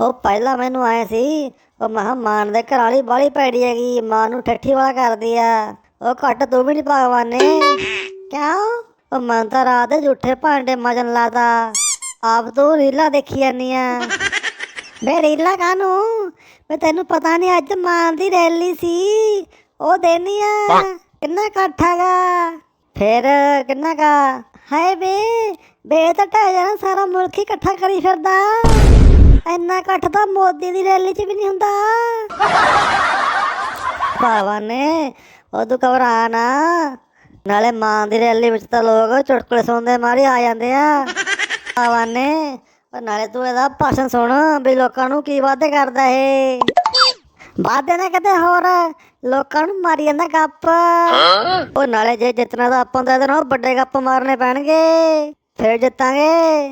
ਉਹ ਪਹਿਲਾਂ ਮੈਨੂੰ ਆਏ ਸੀ ਉਹ ਮਹਾ ਮਾਨ ਦੇ ਘਰ ਵਾਲੀ ਬਾਲੀ ਪੈੜੀ ਹੈਗੀ ਮਾਂ ਨੂੰ ਠੱਠੀ ਵਾਲਾ ਕਰਦੀ ਆ। ਉਹ ਘੱਟ ਤੂੰ ਵੀ ਨਹੀਂ ਭਗਵਾਨੇ ਕਿਉਂ? ਉਹ ਮੈਂ ਤਾਂ ਰਾਤ ਦੇ ਝੂਠੇ ਭਾਂਡੇ ਮਜਨ ਲਾਦਾ ਆਪ ਤੂੰ ਰੀਲਾ ਦੇਖੀ ਜਾਨੀ ਆ। ਬੇ ਰੀਲਾ ਕਾਨੂੰ ਮੈਂ ਤੈਨੂੰ ਪਤਾ ਨਹੀਂ ਅੱਜ ਮਾਂ ਦੀ ਰੈਲੀ ਸੀ। ਉਹ ਦੇਨੀ ਆ। ਕਿੰਨਾ ਇਕੱਠ ਹੈਗਾ? ਫਿਰ ਕਿੰਨਾ ਕਾ? ਹਾਏ ਬੇ ਬੇ ਤਾਂ ਢਹਿ ਜਾਣਾ ਸਾਰਾ ਮੁਲਕ ਹੀ ਇਕੱਠਾ ਕਰੀ ਫਿਰਦਾ। ਇੰਨਾ ਇਕੱਠ ਤਾਂ ਮੋਦੀ ਦੀ ਰੈਲੀ 'ਚ ਵੀ ਨਹੀਂ ਹੁੰਦਾ। ਭਾਵਾ ਨੇ ਉਹ ਤੂੰ ਘਬਰਾ ਨਾ। ਨਾਲੇ ਮਾਂ ਦੀ ਰੈਲੀ ਵਿੱਚ ਤਾਂ ਲੋਕ ਚੁਟਕਲੇ ਸੁਣਦੇ ਮਾਰੇ ਆ ਜਾਂਦੇ ਆ। ਭਾਵਾ ਨੇ ਪਰ ਨਾਲੇ ਤੂੰ ਇਹਦਾ ਭਾਸ਼ਣ ਸੁਣ ਵੀ ਲੋਕਾਂ ਨੂੰ ਕੀ ਵਾਅਦੇ ਕਰਦਾ ਇਹ। ਵਾਅਦੇ ਨਾ ਕਿਤੇ ਹੋਰ, ਲੋਕਾਂ ਨੂੰ ਮਾਰੀ ਜਾਂਦਾ ਗੱਪ। ਉਹ ਨਾਲੇ ਜੇ ਜਿੱਤਣਾ ਤਾਂ ਆਪਾਂ ਦਾ ਇਹਦੇ ਨਾਲ ਵੱਡੇ ਗੱਪ ਮਾਰਨੇ ਪੈਣਗੇ। ਫਿਰ ਜਿੱਤਾਂਗੇ।